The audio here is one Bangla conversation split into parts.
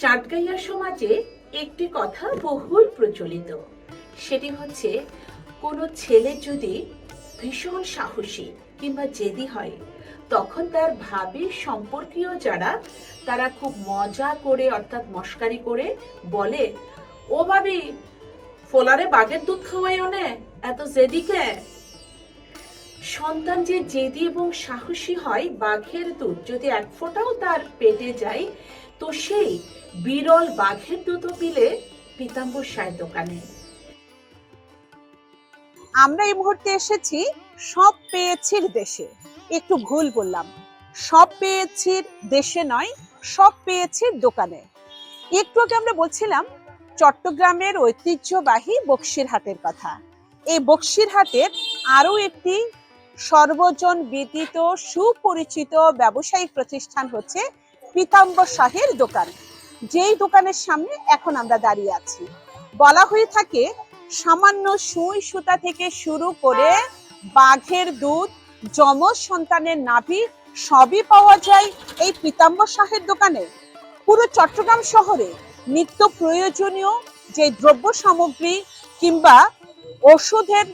চাটগাইয়া সমাজে একটি কথা বহুল প্রচলিত। সেটি হচ্ছে, কোনো ছেলে যদি ভীষণ সাহসী কিংবা জেদি হয়, তখন তার ভাবি সম্পর্কীয় যারা, তারা খুব মজা করে অর্থাৎ মস্কারি করে বলে, ও ভাবি, ফোলারে বাঘের দুধ খাওয়াইও নে, এত জেদিকে সন্তান যে জেদি এবং সাহসী হয় বাঘের দুধ, যদি এক ফোঁটাও তার পেটে যায়, তো সেই বিরল বাঘের দুধও পিলে পিতাম্বর সায়ের দোকানে। আমরা এই মুহূর্তে এসেছি সব পেয়েছির দেশে। একটু ভুল বললাম। সব পেয়েছির দেশে নয়, সব পেয়েছির দোকানে। একটু আগে আমরা বলছিলাম, চট্টগ্রামের ঐতিহ্যবাহী বক্সিরহাটের কথা। এই বক্সিরহাটের আরও একটি সর্বজন বিদিত সুপরিচিত ব্যবসায়িক প্রতিষ্ঠান হচ্ছে পীতাম্বর শাহের দোকান। যেই দোকানের সামনে এখন আমরা দাঁড়িয়ে আছি। বলা হয়ে থাকে, সামান্য সুই সুতা থেকে শুরু করে বাঘের দুধ, যমজ সন্তানের নাভি সবই পাওয়া যায় এই পীতাম্বর শাহের দোকানে। পুরো চট্টগ্রাম শহরে নিত্য প্রয়োজনীয় যে দ্রব্য সামগ্রী কিংবা ওষুধের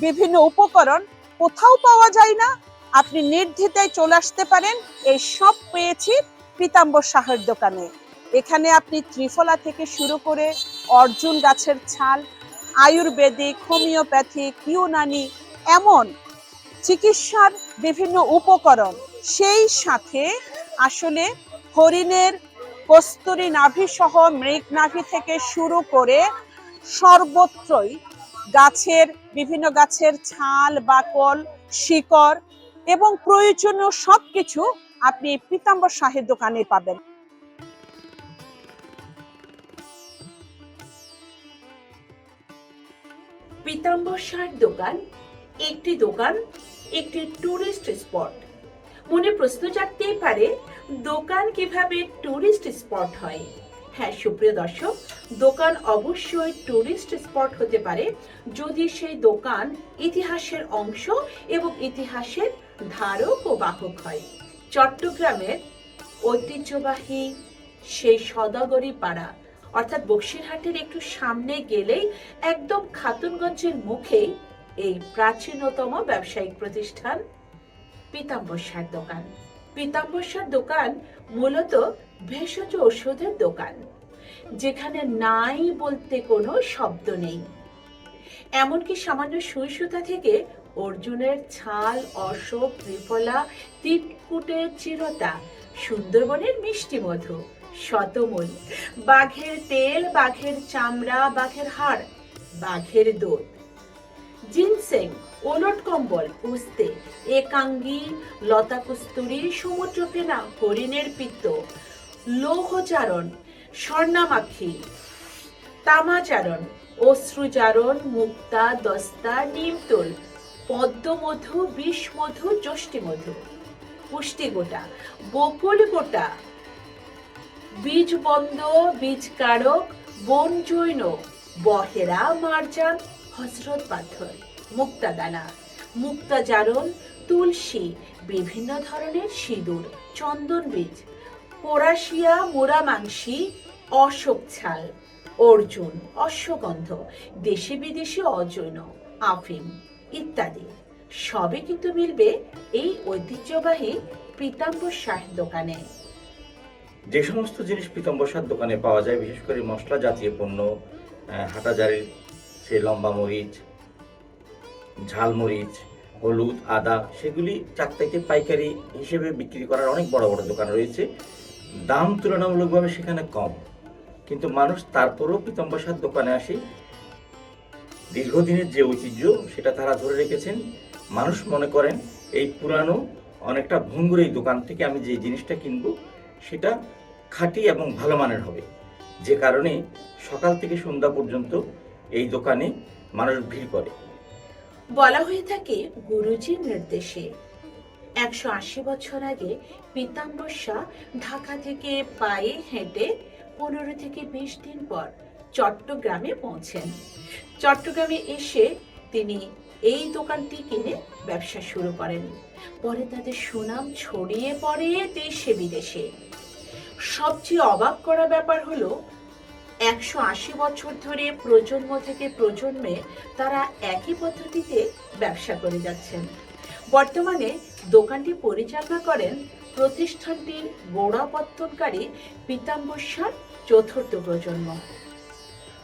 বিভিন্ন উপকরণ কোথাও পাওয়া যায় না। আপনি নির্দ্বিধায় চলে আসতে পারেন। এই সব পেয়েছি পীতাম্বর শাহের দোকানে। এখানে আপনি ত্রিফলা থেকে শুরু করে অর্জুন গাছের ছাল, আয়ুর্বেদিক, হোমিওপ্যাথিক, ইউনানি, এমন চিকিৎসার বিভিন্ন উপকরণ, সেই সাথে আসলে হরিণের কস্তুরী নাভি সহ থেকে শুরু করে সর্বত্রই গাছের, বিভিন্ন গাছের ছাল, বাকল, শিকড় এবং প্রয়োজনীয় সবকিছু আপনি পীতাম্বর শাহের দোকানে পাবেন। পিতাম্বর শাহের দোকান, একটি দোকান, একটি টুরিস্ট স্পট মনে প্রশ্ন জাগতেই পারে, দোকান কীভাবে টুরিস্ট স্পট হয়? হ্যাঁ সুপ্রিয় দর্শক, দোকান অবশ্যই টুরিস্ট স্পট হতে পারে। যদি সেই দোকান ইতিহাসের অংশ এবং ইতিহাসের ধারক ও বাহক হয়। চট্টগ্রামের ঐতিহ্যবাহী সেই সদাগরি পাড়া, অর্থাৎ বক্সিরহাটের একটু সামনে গেলেই একদম খাতুনগঞ্জের মুখেই এই প্রাচীনতম ব্যবসায়িক প্রতিষ্ঠান, পিতাম্বর সার দোকান। পীতাম্বর দোকান মূলত ভেষজ ওষুধের দোকান, যেখানে নাই বলতে কোনো শব্দ নেই। এমনকি সামান্য সুই সুতা থেকে অর্জুনের ছাল, অশোক, ত্রিফলা তিটকুটের চিরতা, সুন্দরবনের মিষ্টি মধু শতমূল বাঘের তেল, বাঘের চামড়া, বাঘের হাড়, বাঘের দুধ জিনসেং ওলট কম্বল, উস্তে, একাঙ্গি, লতা কস্তুরি সমুদ্র ফেনা হরিণের পিত্ত লৌহচারণ স্বর্ণামাখি তামাচারণ অশ্রুচারণ মুক্তা, দস্তা, নিমতুল, পদ্মমধু, বিষমধু যষ্টিমধু পুষ্টি গোটা বকুল গোটা বীজ বন্ধ বীজ কারক বন জৈন বহেরা, মারজান হজরত পাথর, মুক্তাদানা। মুক্তাজারণ, তুলসী, বিভিন্ন ধরনের সিঁদুর, চন্দন বীজ পোড়াশিয়া মোরা মাংসি অশোক ছাল, অর্জুন, অশ্বগন্ধ, দেশি বিদেশি অজৈন, আফিম ইত্যাদি। সবই কিন্তু মিলবে এই ঐতিহ্যবাহী পীতাম্বর শাহ দোকানে। যে সমস্ত জিনিস পিতম্বসার দোকানে পাওয়া যায়, বিশেষ করে মশলা জাতীয় পণ্য হাটাজারির সে লম্বা মরিচ, ঝাল মরিচ, হলুদ, আদা, সেগুলি চাকতাইতে পাইকারি হিসেবে বিক্রি করার অনেক বড় বড় দোকান রয়েছে। দাম তুলনামূলকভাবে সেখানে কম। কিন্তু মানুষ তারপরেও পিতম্বসার দোকানে আসে। দীর্ঘদিনের যে ঐতিহ্য, সেটা তারা ধরে রেখেছেন। মানুষ মনে করেন এই পুরানো, অনেকটা ভঙ্গুর এই দোকান থেকে আমি যে জিনিসটা কিনবো, সেটা খাঁটি এবং ভালো মানের হবে। যে কারণে সকাল থেকে সন্ধ্যা পর্যন্ত এই দোকানে মানুষ ভিড় করে। বলা হয়ে থাকে গুরুজির নির্দেশে। একশো আশি বছর আগে পীতাম্বর শাহ ঢাকা থেকে পায়ে হেঁটে পনেরো থেকে বিশ দিন পর চট্টগ্রামে পৌঁছেন। চট্টগ্রামে এসে তিনি এই দোকানটি কিনে ব্যবসা শুরু করেন। পরে তাদের সুনাম ছড়িয়ে পড়ে দেশে বিদেশে। সবচেয়ে অবাক করা ব্যাপার হলো একশো আশি বছর ধরে প্রজন্ম থেকে প্রজন্মে তারা একই পদ্ধতিতে ব্যবসা করে যাচ্ছেন। বর্তমানে দোকানটি পরিচালনা করেন প্রতিষ্ঠানটির গোড়াপত্তনকারী পীতাম্বর চতুর্থ প্রজন্ম।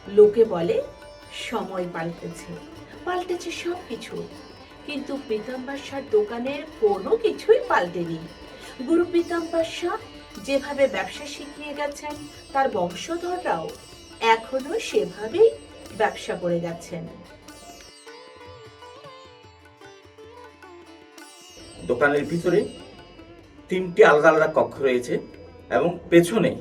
লোকে বলে, সময় পাল্টেছে। পাল্টেছে সব কিছু কিন্তু পীতাম্বর দোকানের কোনো কিছুই পাল্টেনি। গুরু পীতাম্বর যেভাবে ব্যবসা শিখিয়ে গেছেন, তার বংশধররাও এখনও সেভাবেই ব্যবসা করে যাচ্ছেন দোকানের ভিতরে তিনটি আলাদা আলাদা কক্ষ রয়েছে এবং পেছনে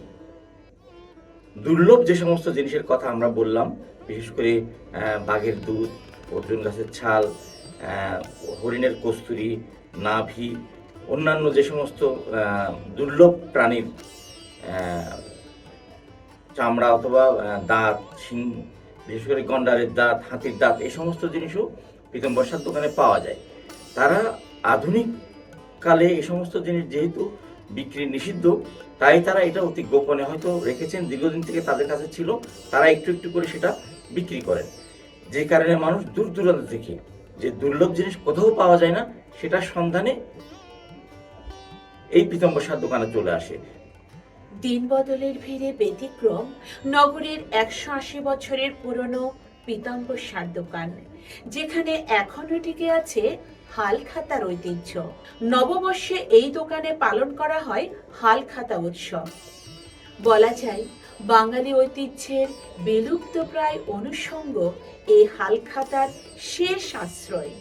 দুর্লভ যে সমস্ত জিনিসের কথা আমরা বললাম, বিশেষ করে বাঘের দুধ, অর্জুন গাছের ছাল হরিণের কস্তুরি, নাভি অন্যান্য যে সমস্ত দুর্লভ প্রাণীর চামড়া অথবা দাঁত, শিং, বিশেষ করে গন্ডারের দাঁত, হাতির দাঁত, এই সমস্ত জিনিসও প্রীতম বর্ষার দোকানে পাওয়া যায়। তারা আধুনিক কালে এই সমস্ত জিনিস যেহেতু বিক্রি নিষিদ্ধ, তাই তারা এটা অতি গোপনে হয়তো রেখেছেন, দীর্ঘদিন থেকে তাদের কাছে ছিল, তারা একটু একটু করে সেটা বিক্রি করেন। যে কারণে মানুষ দূর দূরান্ত থেকে, যে দুর্লভ জিনিস কোথাও পাওয়া যায় না, সেটার সন্ধানে এই সার দোকানে চলে আসে। দিন বদলের ভিড়ে ব্যতিক্রম, নগরের একশো আশি বছরের পুরনো পীতাম্বর সার দোকান, যেখানে এখনও টিকে আছে হাল খাতার ঐতিহ্য। নববর্ষে এই দোকানে পালন করা হয় হাল খাতা উৎসব। বলা যায়, বাঙালি ঐতিহ্যের বিলুপ্ত প্রায় অনুষঙ্গ এই হালখাতার শেষ আশ্রয়।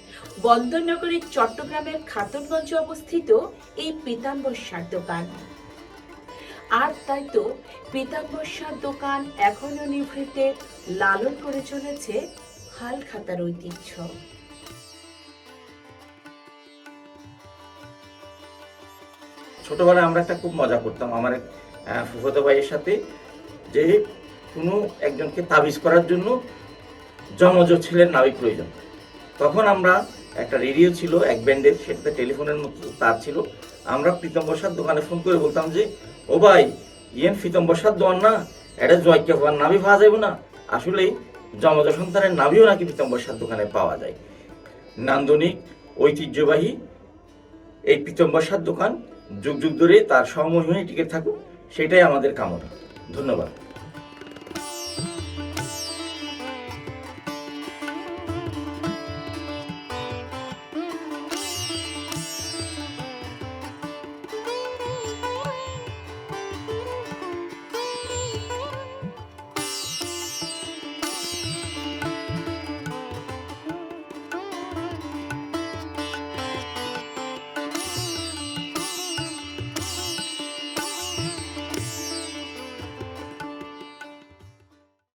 বন্দরনগরীর চট্টগ্রামের খাতুনগঞ্জে অবস্থিত এই পীতাম্বর সার দোকান। আর তাই তো পীতাম্বর সার দোকান এখনও নিভৃতে লালন করে চলেছে হাল খাতার ঐতিহ্য। ছোটবেলায় আমরা একটা খুব মজা করতাম আমার এক ফুফাতো ভাইয়ের সাথে, যে কোনো একজনকে তাবিজ করার জন্য জমজ ছেলের নাবি প্রয়োজন। তখন আমরা একটা রেডিও ছিল, এক ব্যান্ডের সেটাতে টেলিফোনের মতো তার ছিল। আমরা প্রীতম বসার দোকানে ফোন করে বলতাম যে, ও ভাই, ইয়েন প্রীতম বসার দোকান না? এটা জয়কে হওয়ার নাভি পাওয়া যাবে না। আসলে জমজ সন্তানের নাভিও নাকি প্রীতম বসার দোকানে পাওয়া যায়। নান্দনিক, ঐতিহ্যবাহী এই পীতম্বর সার দোকান যুগ যুগ ধরে তার সমহিমায় টিকে থাকুক, সেটাই আমাদের কামনা। ধন্যবাদ।